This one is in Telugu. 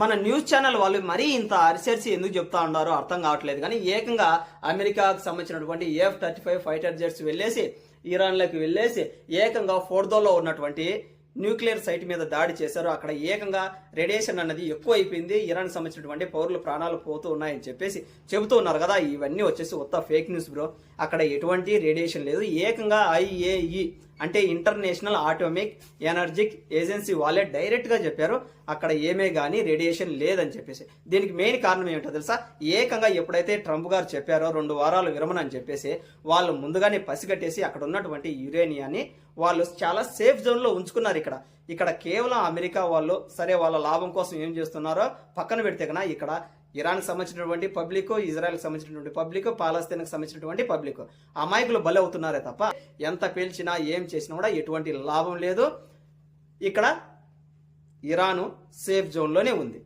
మన న్యూస్ ఛానల్ వాళ్ళు మరీ ఇంత అరిసరిసి ఎందుకు చెప్తా ఉన్నారో అర్థం కావట్లేదు. కానీ ఏకంగా అమెరికాకు సంబంధించినటువంటి F thirty five fighter jets వెళ్ళేసి ఇరాన్లోకి వెళ్ళేసి ఏకంగా ఫోర్దోలో ఉన్నటువంటి న్యూక్లియర్ సైట్ మీద దాడి చేశారు. అక్కడ ఏకంగా రేడియేషన్ అన్నది ఎక్కువ అయిపోయింది ఇరాన్ సంబంధించినటువంటి పౌరుల ప్రాణాలు పోతూ ఉన్నాయని చెప్పేసి చెబుతూ ఉన్నారు కదా. ఇవన్నీ వచ్చేసి ఉత్త ఫేక్ న్యూస్ బ్రో. అక్కడ ఎటువంటి రేడియేషన్ లేదు. ఏకంగా ఐఏఈ అంటే ఇంటర్నేషనల్ ఆటోమిక్ ఎనర్జిక్ ఏజెన్సీ వాళ్ళే డైరెక్ట్గా చెప్పారు అక్కడ ఏమే గానీ రేడియేషన్ లేదని చెప్పేసి. దీనికి మెయిన్ కారణం ఏమిటో తెలుసా? ఏకంగా ఎప్పుడైతే ట్రంప్ గారు చెప్పారో రెండు వారాలు విరమణ అని చెప్పేసి వాళ్ళు ముందుగానే పసిగట్టేసి అక్కడ ఉన్నటువంటి యురేనియాన్ని వాళ్ళు చాలా సేఫ్ జోన్లో ఉంచుకున్నారు ఇక్కడ. ఇక్కడ కేవలం అమెరికా వాళ్ళు సరే వాళ్ళ లాభం కోసం ఏం చేస్తున్నారో పక్కన పెడితే కన్నా ఇక్కడ ఇరాన్కి సంబంధించినటువంటి పబ్లిక్ ఇజ్రాయెల్కి సంబంధించినటువంటి పబ్లిక్ పాలస్తీన్కి సంబంధించినటువంటి పబ్లిక్. అమాయకులు బలి అవుతున్నారే తప్ప ఎంత పీల్చినా ఏం చేసినా కూడా ఎటువంటి లాభం లేదు. ఇక్కడ ఇరాను సేఫ్ జోన్లోనే ఉంది.